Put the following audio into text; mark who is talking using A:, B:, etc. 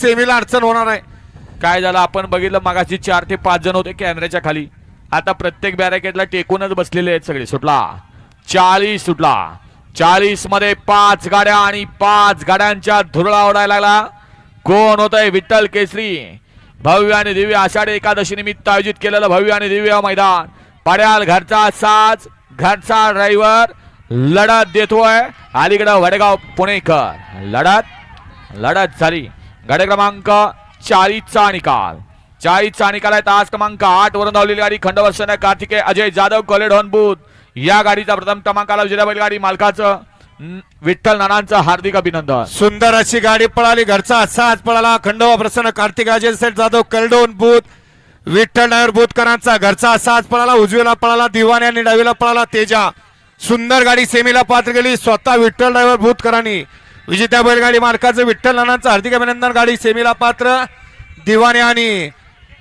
A: सेमीला अडचण होणार आहे.
B: काय झालं? आपण बघितलं मगाशी चार ते पाच जण होते कॅमेऱ्याच्या खाली. आता प्रत्येक बॅरिकेडला टेकूनच बसलेले आहेत सगळे. सुटला. चाळीस सुटला. चाळीसमध्ये पाच गाड्या आणि पाच गाड्यांच्या धुरळा ओढायला लागला. कोण होत आहे विठ्ठल केसरी. भव्य आणि दिव्य आषाढी एकादशी निमित्त आयोजित केलेलं भव्य आणि दिव्य मैदान. पड्याल घरचा साज घरचा ड्रायव्हर लढत देतोय. अलीकडं वडगाव पुणेकर. लढत लढत झाली. गाडी क्रमांक चाळीसचा निकाल. चाळीसचा निकाल आहे. तास क्रमांक आठ वरून धावलेली गाडी खंडवर्षण कार्तिके अजय जाधव कॉलेड बूथ या गाडीचा प्रथम क्रमांकाला विजय बैलगाडी मालकाचं विठ्ठल नानांचं हार्दिक अभिनंदन.
A: सुंदर अशी गाडी पळाली. घरचा साज पळाला. खंडोबा प्रसन्न कार्तिक अजय सेठ जाधव कलडोन बुथ विठ्ठल नायर बुथकरांचा घरचा साज पळाला. उजवीला पळाला. दिवाने आणि डावीला पळाला तेजा. सुंदर गाडी सेमीला पात्र गेली स्वतः विठ्ठल ड्रायव्हर भूतकरांनी विजेत्या बैलगाडी मालकाचं विठ्ठल नानांचं हार्दिक अभिनंदन. गाडी सेमीला पात्र. दिवाने आणि